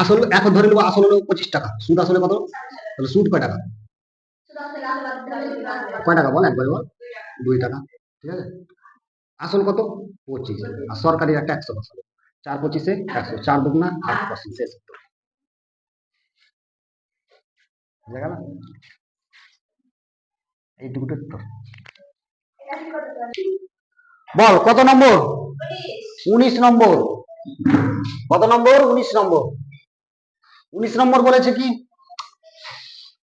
আসল, এখন ধরে নেব আসল হলো পঁচিশ টাকা। সুদ আসলে কত? তাহলে সুদ কয় টাকা? কয় টাকা বল? একবার বল। দুই টাকা। ঠিক আছে? আসল কত? পঁচিশ। আর সরকারি একটা একশো আসলে চার পঁচিশে একশো। চার দুগুনা আট পার্সেন্ট শেষ। বুঝা গেল? উত্তর। বল, কত নম্বর? উনিশ নম্বর। কত নম্বর? উনিশ নম্বর। উনিশ নম্বর বলেছে কি?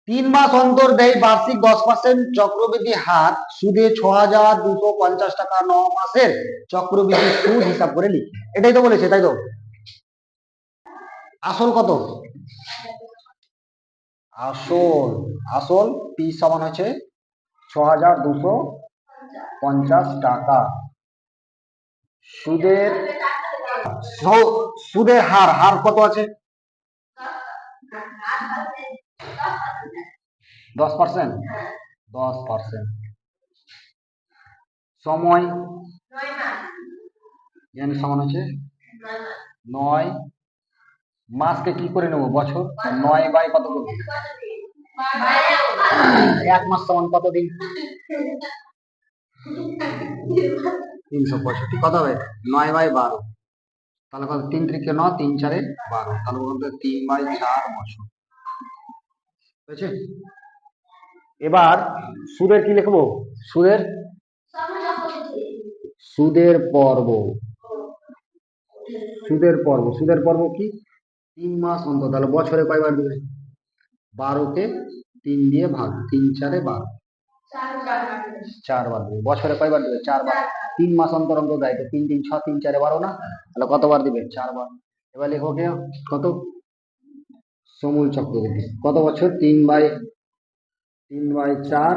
তিন মাস অন্তর দেয় বার্ষিক দশ পার্সেন্ট চক্রবৃদ্ধি হার, সুদে ছ হাজার দুশো পঞ্চাশ টাকা ন মাসের চক্রবৃদ্ধি সুদ হিসাব করে লিখ। এটাই তো বলেছে, তাই তো? আসল কত? আসল আসল পি সমান হচ্ছে ছ হাজার দুশো পঞ্চাশ টাকা। সুদের সুদের হার হার কত আছে? দশ পার্সেন্ট দশ পার্সেন্ট সময়? এন সমান হচ্ছে? নয় মাসকে কি করে নেব? বছর? নয় বাই কত করব এক মাস সমান কত দিন? তিনশো পঁয়ষট্টি। কত হবে? নয় বাই বারো। তাহলে কত? তিন ত্রিকে ন তিন চারে বারো। তাহলে বলতে তিন বাই চার বছর। হয়েছে? এবার সুদের কি লিখব? সুদের? সুদের পর্ব। সুদের পর্ব। সুদের পর্ব কি? তিন মাস অন্তর। তাহলে বছরে কয়বার দেবে? বারোকে তিন দিয়ে ভাগ। তিন চারে বারো। চারবার দিবে। বছরে কয়বার দিবে? চারবার। তিন মাস অন্তর অন্তর দেয় তো তিন তিন, ছ, তিন, চারে বারো না? তাহলে কতবার দিবে? চারবার। এবার লেখো কে? কত? সমুল চক্রবর্তী কত বছর? তিন বাই তিন বাই চার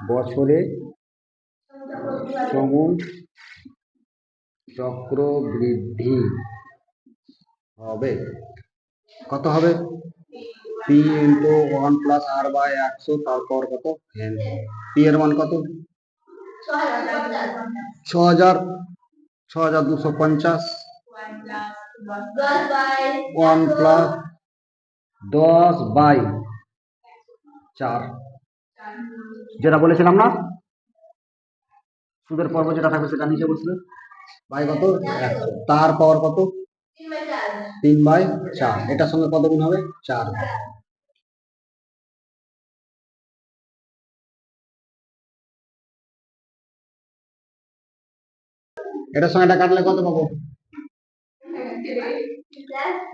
বছরে সমুল চক্রবৃদ্ধি হবে। কত হবে? P into one plus R by একশো তারপর কত? এন পি এর মান কত? ছ হাজার ছ হাজার দুশো পঞ্চাশ ওয়ান প্লাস দশ বাই চার। যেটা বলেছিলাম না? সুদের পর্ব যেটা থাকবে সেটা নিচে বসবে। বাই কত? তার পাওয়ার কত? তিন বাই চার। এটার সঙ্গে কত গুণ হবে? চার। এটার সঙ্গে এটা কাটলে কত পাবো?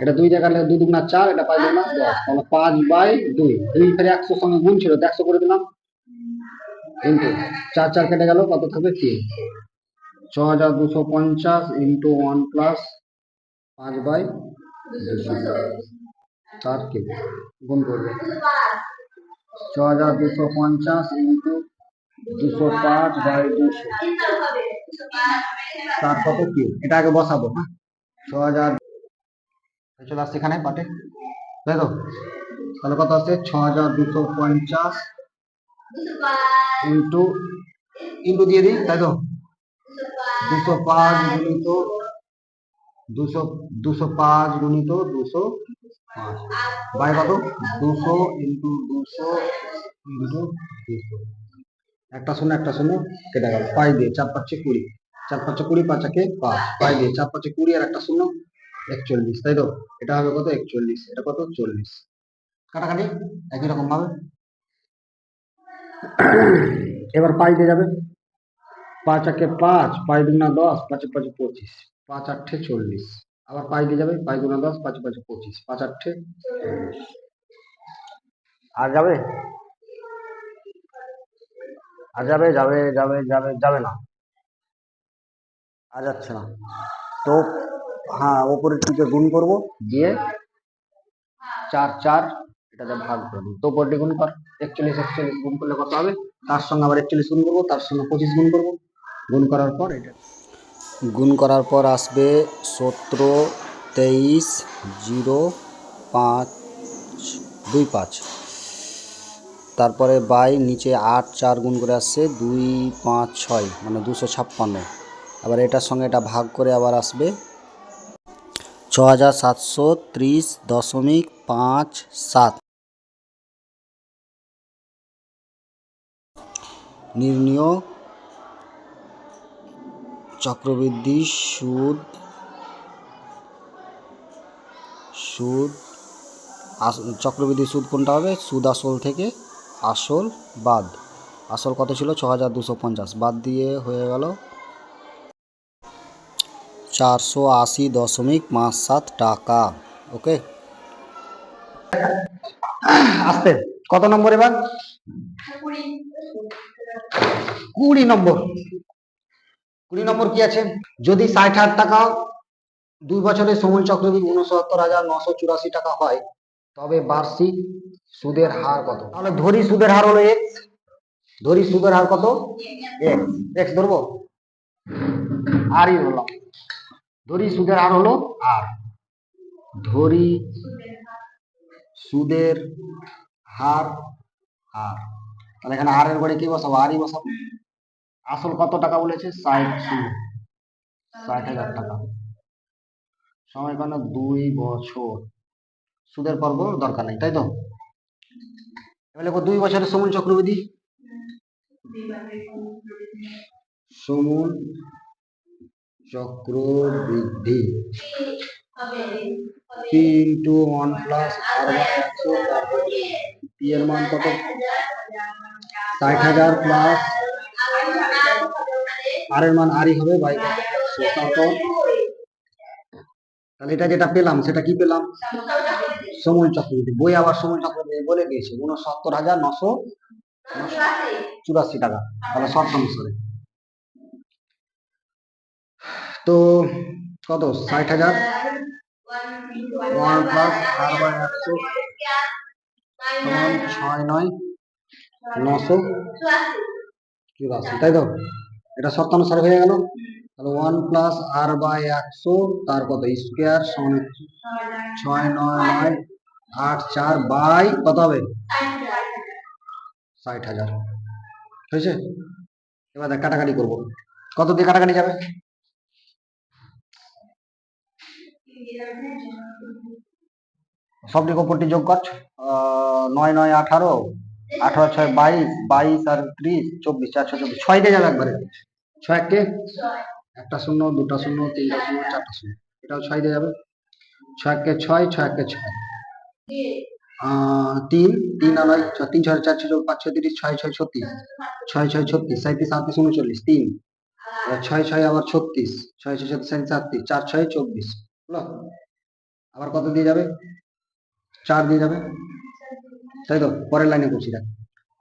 এটা দুই কাটলে দুই দুগুণা চার, এটা পাঁচ দুগুণা দশ। তাহলে পাঁচ বাই দুই। দুই ফেরে একশো সঙ্গে গুণ ছিল একশো করে দিলাম। ইন্টু চার চার কেটে গেল, কত থাকবে তিন? ছ হাজার দুশো পঞ্চাশ ইন্টু ওয়ান প্লাস পাঁচ বাই তার কি? গুণ করবে। ছ হাজার দুশো পঞ্চাশ ইন্টু দুশো পাঁচ বাই দুশো। তার কত কি? এটা আগে বসাবো হ্যাঁ? ছ হাজার চলে আসছে এখানে পাটে তাই তাহলে কত আসছে? ছ হাজার দুশো পঞ্চাশ ইন্টু ইন্টু দিয়ে দিই, তাই তো? দুশো পাঁচ গুণিত, দুশো দুশো পাঁচ গুণিত দুশো পাঁচ। বাই কত? দুশো ইন্টু দুশো ইন্টু দুশো। একটা শূন্য একটা শূন্য, কেটে গেল। পাঁচ দিয়ে চার পাঁচে কুড়ি। চার পাঁচে কুড়ি পাঁচাকে পাঁচ। পাঁচ দিয়ে চার পাঁচে কুড়ি আর একটা শূন্য। একচল্লিশ, তাই তো? এটা হবে কত? একচল্লিশ, এটা কত? চল্লিশ। কাটাকাটি, একই রকম ভাবে। এবার দিয়ে যাবে? পাঁচ আটকে পাঁচ পাঁচ দুগুণা দশ, পাঁচে পাঁচে পঁচিশ। পাঁচ আটে চল্লিশ। আবার পাঁচ দিয়ে যাবে? পাঁচ দুগুণা দশ, পাঁচে পাঁচে পঁচিশ। পাঁচ আটে আর যাবে? আর যাবে যাবে যাবে যাবে যাবে না। আর যাচ্ছে না। তো হ্যাঁ ওপরের টিকে গুণ করব। দিয়ে চার চার এটাতে ভাগ করে দিই তো ওপরটি গুণ কর একচল্লিশ একচল্লিশ গুণ করলে কত হবে? তার সঙ্গে আবার একচল্লিশ গুণ করব তার সঙ্গে পঁচিশ গুণ করব। গুণ করার পর এটা। গুণ করার পর আসবে সতেরো তেইশ জিরো পাঁচ দুই পাঁচ। তারপরে বাই নিচে আট চার গুণ করে আসছে দুই পাঁচ ছয় মানে দুশো ছাপ্পান্ন। আবার এটার সঙ্গে এটা ভাগ করে আবার আসবে হাজার সাতশো ত্রিশ দশমিক পাঁচ সাত। নির্ণীয় চক্রবৃদ্ধি সুদ সুদ চক্রবৃদ্ধি সুদ কোনটা হবে? সুদ আসল থেকে আসল বাদ। আসল কত ছিল? ছ হাজার দুশো পঞ্চাশ। বাদ দিয়ে হয়ে গেল চারশো আশি দশমিক পাঁচ সাত টাকা। ওকে? আসতে কত নম্বর এবার? কুড়ি। নম্বর। কুড়ি নম্বর কি আছে? যদি ষাট হাজার টাকা দুই বছরের সময় চক্রবৃদ্ধি উনসত্তর হাজার নশো চুরাশি টাকা হয় তবে বার্ষিক সুদের হার কত? তাহলে ধরি সুদের হার হলো এক্স ধরি সুদের হার কত? এক্স এক্স ধরবো? আরই ধরলাম। ধরি সুদের হার হলো আর। ধরি সুদের হার, আর। তাহলে এখানে আর এর ঘরে কি বসাবো? আরই বসাবো? আসল কত টাকা বলেছে? ষাট ষাট হাজার টাকা। সময় কেন দুই বছর। সুদের পর্ব দরকার নেই, তাই তো? এবার দুই বছরের সমন চক্রবৃদ্ধি। সমন চক্রবৃদ্ধি। P into one plus R একশো তারপর পি এর মান কত? ষাট হাজার প্লাস আর এর মান আরই হবে বাই তাহলে এটা যেটা পেলাম, সেটা কি পেলাম? সময় চক্রবর্তী বই আবার সময় চক্রবর্তী বলে দিয়েছে। উনসত্তর হাজার নশো চুরাশি টাকা। তাহলে শর্ত অনুসারে তো কত? ষাট হাজার? ওয়ান প্লাস আর বাই একশো সমান ছয় নয় নশো চুরাশি তাই তো? এটা শর্ত অনুসারে হয়ে গেল। তাহলে ওয়ান প্লাস আর বাই একশো তার কত? স্কোয়ার সমান ছয় নয় নয় আট চার বাই কত হবে? ষাট হাজার। হয়েছে? এবার দেখ কাটাকাটি করব। কত দিয়ে কাটাকাটি যাবে? সব দিকে উপরটি যোগ কর নয় নয় আঠারো আঠারো ছয় বাইশ বাইশ আর ত্রিশ চব্বিশ চারশো চব্বিশ। ছয় দিয়ে যাবে একবারে? ছয় এককে একটা শূন্য দুটা শূন্য তিনটা শূন্য চারটা শূন্য। এটাও ছয় দিয়ে যাবে। ছয় এককে ছয় ছয় এককে ছয়। তিন তিন আর নয় ছ- তিন ছয় চার ছয় চব্বিশ, পাঁচ ছয় তিরিশ ছয় ছয় ছত্রিশ। ছয় ছয় ছত্রিশ সাঁত্রিশ সাতত্রিশ উনচল্লিশ তিন। ছয় ছয় আবার ছত্রিশ। ছয় ছয় ছত্রিশ সাঁত্রিশ চার ছয় চব্বিশ। বুঝলো আবার কত দিয়ে যাবে? চার দিয়ে যাবে? তাই তো, পরের লাইনে করছি, দেখ।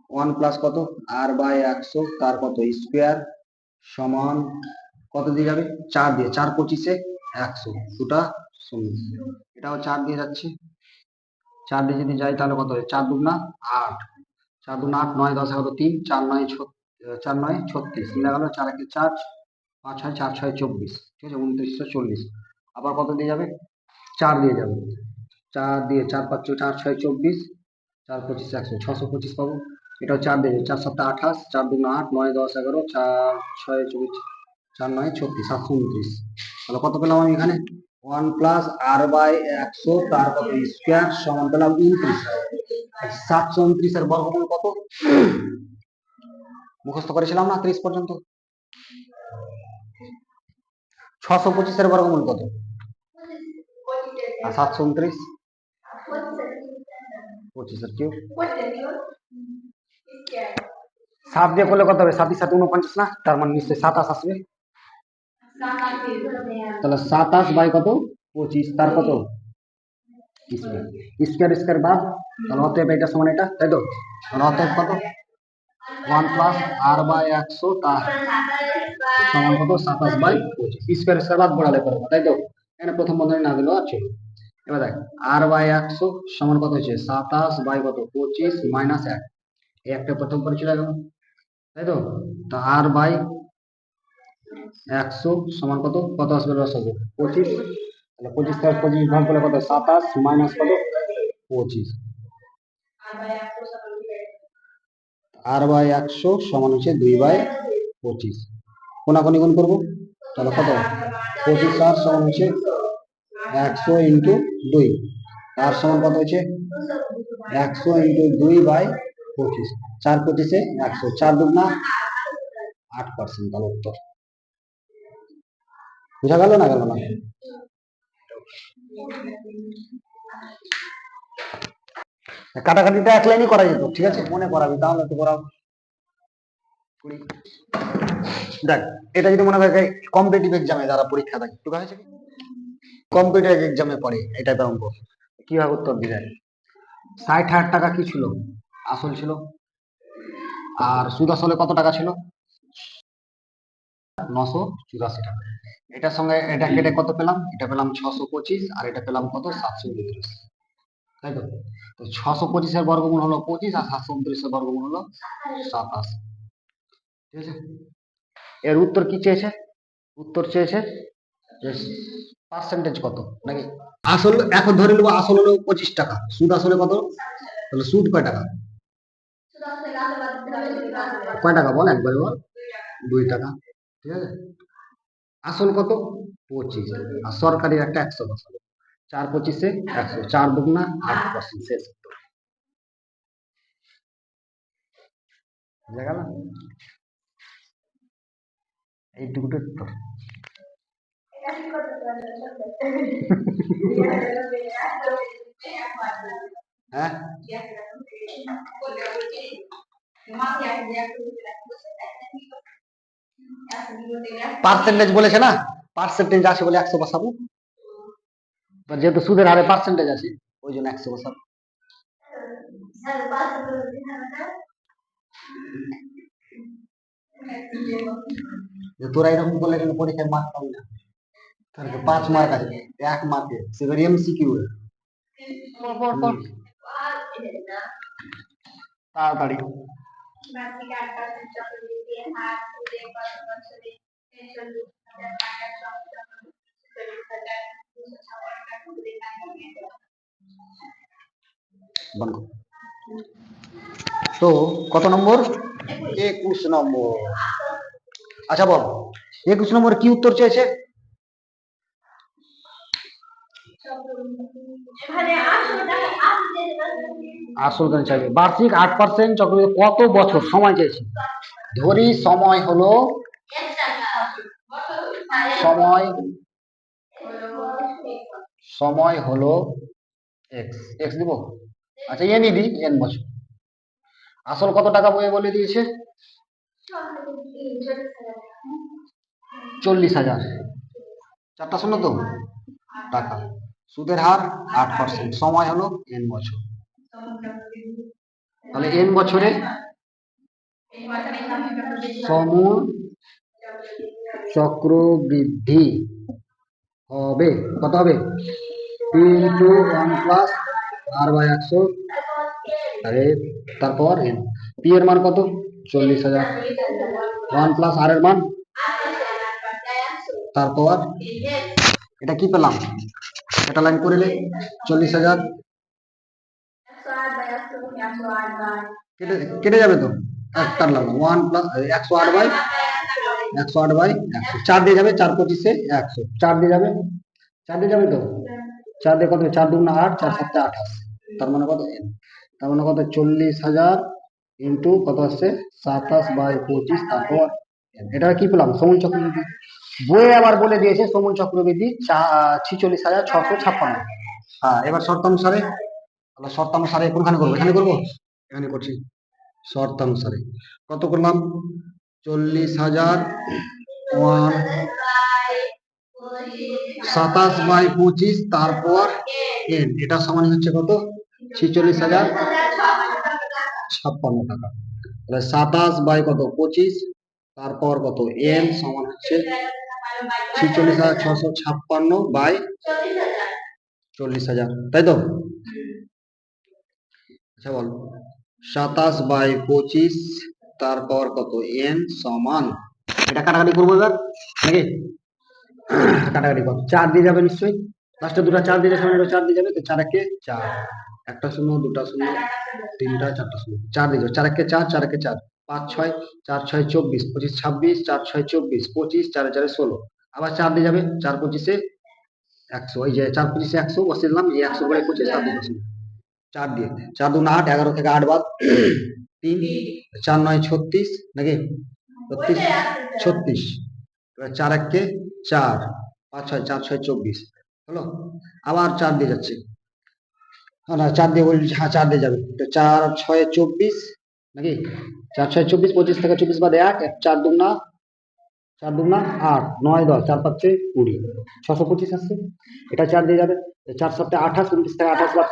ওয়ান প্লাস কত? আর বাই একশো, তার কত? স্কোয়ার সমান কত দিয়ে যাবে? চার দিয়ে, চার পঁচিশে একশো, দুটা শূন্য। এটাও চার দিয়ে যাচ্ছে। চার দিয়ে যদি যাই, তাহলে কত হয়? চার দুগুনা আট। চার দুগুনা আট, নয়, দশ, এগারো, তিন, চার, নয় চার, নয়, ছত্রিশ। মিলে গেল, চার, একে চার, পাঁচ, ছয়, চার, ছয়, চব্বিশ। ঠিক আছে? উনত্রিশশো চল্লিশ। আবার কত দিয়ে যাবে? চার দিয়ে যাবে। চার দিয়ে চার পাঁচ চার ছয় চব্বিশ, চার পঁচিশ একশো, ছশো পঁচিশ পাবো। এটাও চার দিয়ে চার সপ্তাহ আঠাশ, চার দুগুণ আট, নয় দশ এগারো, চার ছয় চব্বিশ, চার নয় ছত্রিশ সাতশো উনত্রিশ তাহলে কত পেলাম আমি এখানে? ওয়ান প্লাস আর বাই একশো, তার কত? স্কোয়ার সমান পেলাম উনত্রিশ। সাতশো উনত্রিশের বর্গমূল কত? মুখস্থ করেছিলাম না ত্রিশ পর্যন্ত? ছশো পঁচিশের বর্গমূল কত? আর সাতশো উনত্রিশ পঁচিশের কিউ সাত দিয়ে করলে কত হবে? সাতই সাত, উনপঞ্চাশ না? তার মানে নিশ্চয়ই সাতাশ আসবে। তাহলে সাতাশ বাই কত? পঁচিশ। তার কত? স্কোয়ার স্কোয়ার বাদ। তাহলে অতএব এটা সমান এটা, তাই তো? তাহলে অতএব কত? ওয়ান প্লাস আর বাই একশো, তার সমান কত? সাতাশ বাই পঁচিশ। স্কোয়ার স্কোয়ার বাদ বড়ালে করব, তাই তো? এখানে প্রথম বন্ধনী না দিলেও আছে। এবার দেখ আর বাই একশো সমান কত হচ্ছে সাতাশ বাই কত? পঁচিশ মাইনাস এক। এই একটা প্রথম পরিচয় এখন তাই তো? তা আর বাই একশো সমান কত? কত আসবে রসগো পঁচিশ। তাহলে পঁচিশ থেকে পঁচিশ ভাগ করলে কত? সাতাশ মাইনাস কত? পঁচিশ। আর বাই একশো সমান হচ্ছে দুই বাই পঁচিশ। কোনাকুনি গুণ করব? তাহলে কত? পঁচিশ আর সমান হচ্ছে একশো ইন্টু দুই। তার সমান কত হচ্ছে একশো ইন্টু দুই বাই পঁচিশ। চার পঁচিশে একশো। চার দুগুনা আট পার্সেন্ট তাহলে উত্তর। বুঝা গেল না গেল না? কাটাকাটিটা এক লাইনই করা যেত, ঠিক আছে? মনে করাবি, তাহলে তো করাও। দেখ, এটা যদি মনে করে কম্পিটিটিভ এক্সামে যারা পরীক্ষা দেয় একটু হয়েছে কম্পিটিটিভ এক্সামে পড়ে এই টাইপের অঙ্ক কীভাবে উত্তর দিলেন ষাট হাজার টাকা কি ছিল? আসল ছিল। আর সুদ আসলে কত টাকা ছিল? নশো চুরাশি টাকা। এটার সঙ্গে এটা কেটে কত পেলাম? এটা পেলাম ছশো পঁচিশ আর এটা পেলাম কত? সাতশো উনত্রিশ। তাই তো? তো ছশো পঁচিশের বর্গমূল হলো পঁচিশ আর সাতশো উনত্রিশের বর্গমূল হলো সাতাশ। ঠিক আছে? এর উত্তর কি চেয়েছে? উত্তর চেয়েছে পার্সেন্টেজ কত? নাকি? আসল, এখন ধরে নেব আসল হলো পঁচিশ টাকা। সুদ আসলে কত? তাহলে সুদ কয় টাকা? কয় টাকা বল? একবারে বল। দুই টাকা। ঠিক আছে? আসল কত? পঁচিশ। আর সরকারি একটা একশো বছর চার পঁচিশে একশো। চার দুগুনা আট পার্সেন্ট শেষ। বুঝা গেল? উত্তর। হ্যাঁ? পার্সেন্টেজ বলেছে না? পার্সেন্টেজ আছে বলে একশো বসাবো। যেহেতু সুদের হারে পার্সেন্টেজ আছে, ওই জন্য একশো বসাবো। তোরা এরকম করলে পরীক্ষায় মার্ক পাবি না। তাহলে পাঁচ মার্ক আছে। এক মার্কে সেবার এমসিকিউ তাড়াতাড়ি। তো কত নম্বর? একুশ। নম্বর। আচ্ছা বল একুশ নম্বর কি উত্তর চেয়েছে আসল কেন চাইবে বার্ষিক আট পার্সেন্ট চক্রবৃদ্ধি কত বছর? সময় চেয়েছে। ধরি সময় হলো সময় সময় হলো এক্স এক্স দিব? আচ্ছা এনই দি এন বছর। আসল কত টাকা বইয়ে বলে দিয়েছে? চল্লিশ হাজার। চারটা শূন্য তো? টাকা। সুদের হার আট পার্সেন্ট সময় হলো এন বছর। তাহলে এন বছরে সমূল চক্রবৃদ্ধি হবে। কত হবে? P into one plus R by একশো। আরে তারপর এন পি এর মান কত? চল্লিশ হাজার। ওয়ান প্লাস আর এর মান? তারপর এটা কি পেলাম? এটা লাইন করে নেই চল্লিশ হাজার। কেটে কেটে যাবে তো? একটা লাগবে ওয়ান প্লাস একশো আট বাই একশো আট বাই একশো। চার দিয়ে যাবে, চার পঁচিশে একশো। চার দিয়ে যাবে? চার দিয়ে যাবে তো? চার দিয়ে কত? চার দুগুণ আট, চার সাতটা আঠাশ। তার মানে কত? তার মানে কত? চল্লিশ হাজার ইন্টু কত আসছে? সাতাশ বাই পঁচিশ, তারপর এটা কি পেলাম? চক্রবৃদ্ধি বইয়ে আবার বলে দিয়েছে সমুল চক্রবৃদ্ধি ছিচল্লিশ হাজার ছশো ছাপ্পান্ন। হ্যাঁ এবার শর্তানুসারে তাহলে শর্তানুসারে কোনখানে করব? এখানে করব? এখানে করছি। শর্তানুসারে কত করলাম? চল্লিশ হাজার সাতাশ বাই পঁচিশ, তারপর এন এটা সমান হচ্ছে কত? ছিচল্লিশ হাজার ছাপ্পান্ন টাকা। তাহলে সাতাশ বাই কত? পঁচিশ, তারপর কত? এন সমান হচ্ছে ছিচল্লিশ হাজার ছশো ছাপ্পান্ন বাই চল্লিশ হাজার, তাই তো? আচ্ছা বল। সাতাশ বাই পঁচিশ, তারপর কত? এন সমান, এটা কাটাকাটি করব এবার, নাকি? কাটাকাটি কর। চার দিয়ে যাবে নিশ্চয়ই। লাস্টে দুটো চার দিয়ে সামনে চার দিয়ে যাবে, তো চার একে চার। একটা শূন্য, দুটা শূন্য, তিনটা, চারটা শূন্য। চার দিয়ে যাবে। চার একে চার চার একে চার। পাঁচ ছয় চার ছয় চব্বিশ পঁচিশ ছাব্বিশ চার ছয় চব্বিশ পঁচিশ চারে চারে ষোলো। আবার চার দিয়ে যাবে চার পঁচিশে একশো। এই যে চার পঁচিশে একশো বসিয়ে দিলাম এই একশো করে পঁচিশ চার শূন্য। চার দিয়ে। চার দু আট এগারো থেকে আট বাদ। তিন চার নয় ছত্রিশ নাকি? ছত্রিশ ছত্রিশ। এবার চার এককে চার পাঁচ ছয় চার ছয় চব্বিশ। হলো? আবার চার দিয়ে যাচ্ছে। না, না চার দিয়ে বলছি হ্যাঁ চার দিয়ে যাবে। চার ছয় চব্বিশ নাকি? চার ছয় চব্বিশ, পঁচিশ থেকে চব্বিশ বাদে এক এক চার দুগুনা চার দুগুনা আট নয় দশ, চার পাঁচে কুড়ি। ছশো পঁচিশ আসছে। এটা চার দিয়ে যাবে। চার সপ্তাহে আঠাশ, উনত্রিশ থেকে আঠাশ বাদ।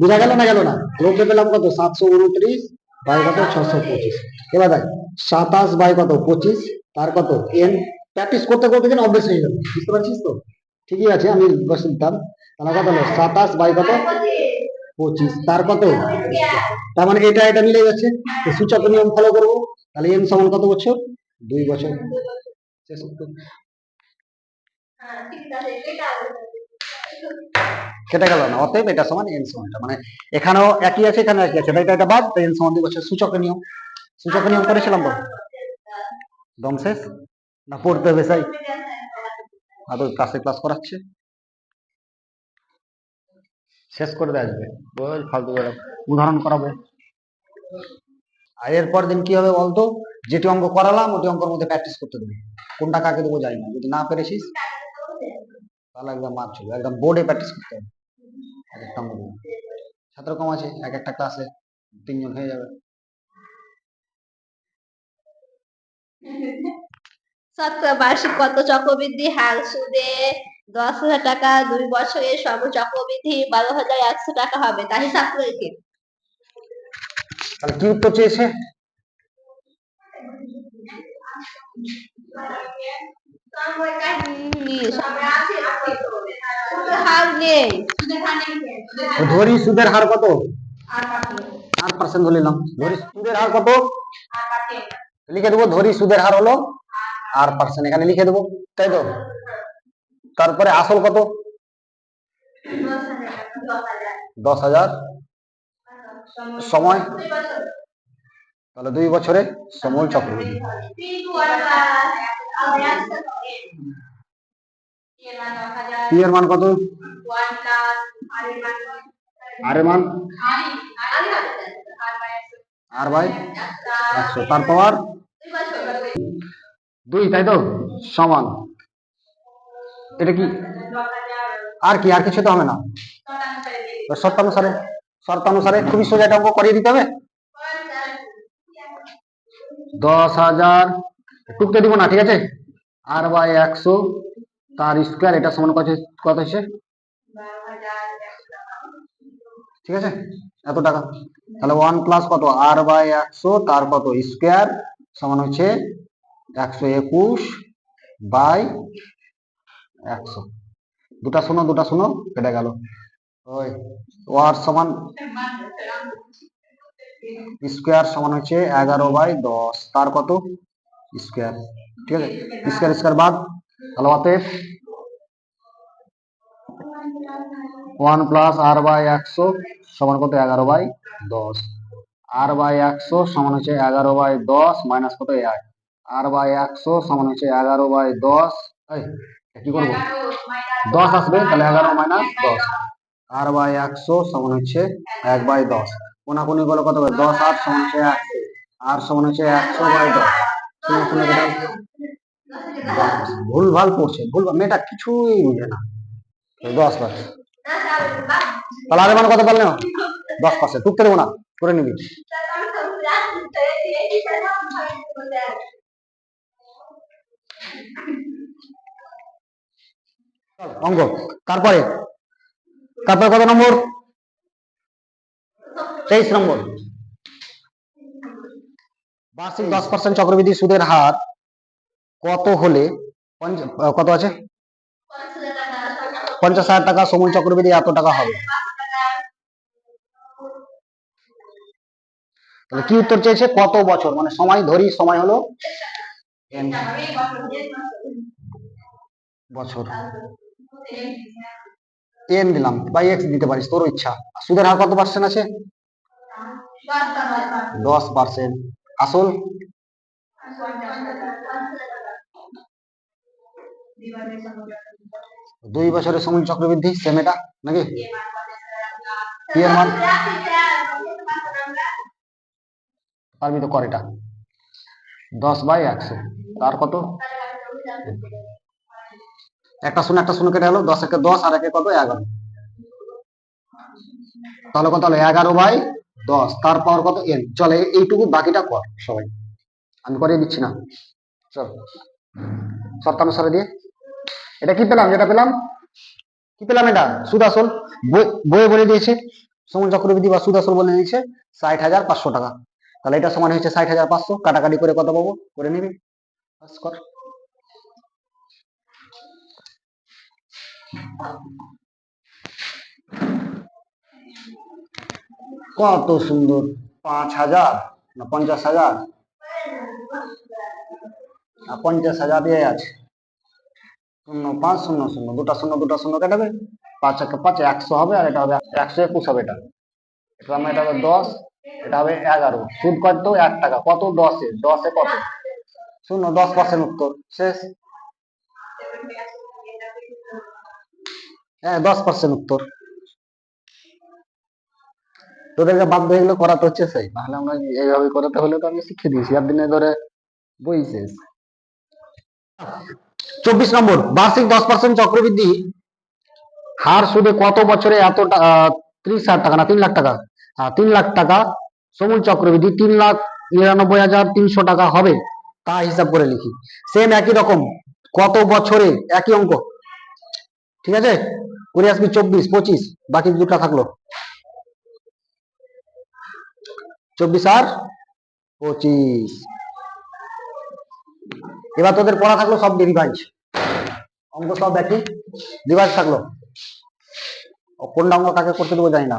বোঝা গেল না গেল না? লোকে পেলাম কত? সাতশো উনত্রিশ বাই কত? ছশো পঁচিশ। এবার দেখ, সাতাশ বাই কত? পঁচিশ। তার কত? এন প্র্যাকটিস করতে করতে যেন অভ্যেস হয়ে যাবে। বুঝতে পারছিস তো? ঠিকই আছে, আমি বসে তাহলে কত হলো? সাতাশ বাই কত? পঁচিশ। তার কত? তার মানে এটা এটা মিলে যাচ্ছে। সূচক নিয়ম ফলো করব। তাহলে এম সমান কত বছর? দুই বছর। কেটে গেল না, অতএব এটা সমান এন সমান। মানে এখানেও একই আছে এখানে একই আছে। এটা এটা বাদ এন সমান দুই বছর। সূচক নিয়ম। সূচক নিয়ম করেছিলাম তো দম শেষ? না পড়তে হবে সাই আদৌ ক্লাসে ক্লাস করাচ্ছে। শেষ করে দেয় আসবে। ফালতু করে উদাহরণ করাবে। আর এরপর দিন কি হবে বলতো? যেটি অঙ্ক করালাম, ওটি অঙ্কের মধ্যে প্র্যাকটিস করতে দেবে। কোনটা কাকে দেবো যাই না। যদি না পেরেছিস, তাহলে একদম মার ছিল একদম বোর্ডে প্র্যাকটিস করতে হবে। এক একটা ছাত্র কম আছে, এক একটা ক্লাসে তিনজন হয়ে যাবে। বার্ষিক কত চক্রবৃদ্ধি? হার সুদে দশ হাজার টাকা দুই বছরে সর্ব চক্রবৃদ্ধি বারো হাজার একশো টাকা হবে। তা হিসাব করে কি কি উত্তর চেয়েছে? হার নেই। ধরি সুদের হার কত? আট পার্সেন্ট ধরে নিলাম। ধরি সুদের হার কত? লিখে দেবো ধরি সুদের হার হলো আর পার্সেন্ট এখানে লিখে দেবো। তাই তো? তারপরে আসল কত? দশ হাজার। সময়? তাহলে দুই বছরে সমল চক্রবৃদ্ধি। পি মান কত? আর মান? আর বাই একশো। দুই, তাই তো? সমান। এটা কি? আর কি? আর কিছু তো হবে না। শর্তানুসারে শর্তানুসারে খুবই সোজা এটা অঙ্ক করিয়ে দিতে হবে। দশ হাজার টুকতে দিব না, ঠিক আছে? আর বাই একশো তার স্কোয়ার এটা সমান কত কত হচ্ছে ঠিক আছে? এত টাকা। তাহলে ওয়ান প্লাস কত? আর বাই একশো তার কত? স্কোয়ার সমান হচ্ছে একশো একুশ বাই একশো। দুটা শূন্য দুটা শূন্য, কেটে গেল। ওই, ওয়ার সমান স্কোয়ার সমান হচ্ছে এগারো বাই দশ, তার কত? স্কোয়ার, ঠিক আছে? স্কোয়ার স্কোয়ার বাদ, তাহলে অতএব ওয়ান প্লাস আর বাই একশো সমান কত? এগারো বাই দশ। আর বাই একশো সমান হচ্ছে এগারো বাই দশ, মাইনাস কত? এক। আর বাই একশো সমান হচ্ছে এগারো বাই দশ। কি করব। দশ আসবে, তাহলে এগারো মাইনাস দশ। আর বাই একশো সমান হচ্ছে এক বাই দশ। কোনাকুনি গুলো কত দশ আট সমান হচ্ছে এক। আর সমান হচ্ছে একশো বাই দশ। ভুল ভালো পড়ছে ভুল মেয়েটা কিছুই বুঝে না। দশ পার্সেন্ট তাহলে আরে মান কত পারলে দশ পাশে। টুকতে দেবো না, করে নিবি। অঙ্ক তারপরে তারপরে কত নম্বর? তেইশ নম্বর। বার্ষিক দশ পার্সেন্ট চক্রবৃদ্ধি সুদের হার কত হলে কত আছে? পঞ্চাশ হাজার টাকা সমূল চক্রবৃদ্ধি এত টাকা হবে। তাহলে কি উত্তর চেয়েছে? কত বছর? মানে সময় ধরি, সময় হলো বছর এন দিলাম বাই এক্স দিতে পারিস তোর ইচ্ছা সুদের হার কত পার্সেন্ট আছে দশ পার্সেন্ট আসল দুই বছরের সময় চক্রবৃদ্ধি সেম এটা নাকি পারবি তো কর এটা দশ বাই একশো। তার কত? একটা শূন্য একটা শূন্য কেটে হলো, দশ একে দশ, আর একে কত? এগারো। তাহলে কত এগারো বাই দশ। তার পাওয়ার কত? এন। চলে এইটুকু বাকিটা কর সবাই। আমি করিয়ে দিচ্ছি না। চল। শর্তানুসারে দিয়ে। এটা কি পেলাম? যেটা পেলাম? কি পেলাম এটা? সুদ আসল বই- বলে দিয়েছে। সমন চক্রবৃদ্ধি বা সুদ আসল বলে দিয়েছে। ষাট হাজার পাঁচশো টাকা। তাহলে এটা সমান হচ্ছে ষাট হাজার পাঁচশো। কাটাকাটি করে কত পাবো? করে নিবি? কত সুন্দর। পাঁচ হাজার না পঞ্চাশ হাজার? পঞ্চাশ হাজার দিয়ে আছে। শূন্য, পাঁচ, শূন্য শূন্য। দুটা শূন্য দুটা শূন্য কাটাবে পাঁচ একে পাঁচ, একশো হবে আর এটা হবে একশো একুশ হবে এটা। এটা আমার এটা হবে দশ। এটা হবে এগারো। সুদ কত এক টাকা। কত? দশে। দশে কত? শূন্য। দশ পার্সেন্ট উত্তর। শেষ। হ্যাঁ দশ পার্সেন্ট উত্তর। তোদেরকে বাধ্য এগুলো করাতে হচ্ছে সেই। নাহলে আমরা এইভাবে করাতে হলে তো আমি শিখিয়ে দিয়েছি। আর দিনে ধরে বই শেষ চব্বিশ নম্বর। বার্ষিক দশ পার্সেন্ট চক্রবৃদ্ধি হার সুদে কত বছরে এত ত্রিশ হাজার টাকা না তিন লাখ টাকা? তিন লাখ টাকা। সমুল চক্রবৃদ্ধি তিন লাখ নিরানব্বই হাজার তিনশো টাকা হবে, তা হিসাব করে লিখি। সেম একই রকম কত বছরে একই অঙ্ক। ঠিক আছে? করে আসবি চব্বিশ, পঁচিশ, বাকি দুটা থাকল। চব্বিশ আর পঁচিশ। এবার তোদের পড়া থাকল সব রিভাইজ অঙ্ক সব একই রিভাইজ থাকল। কোনটা অঙ্ক কাকে করতে দেবো জানি না।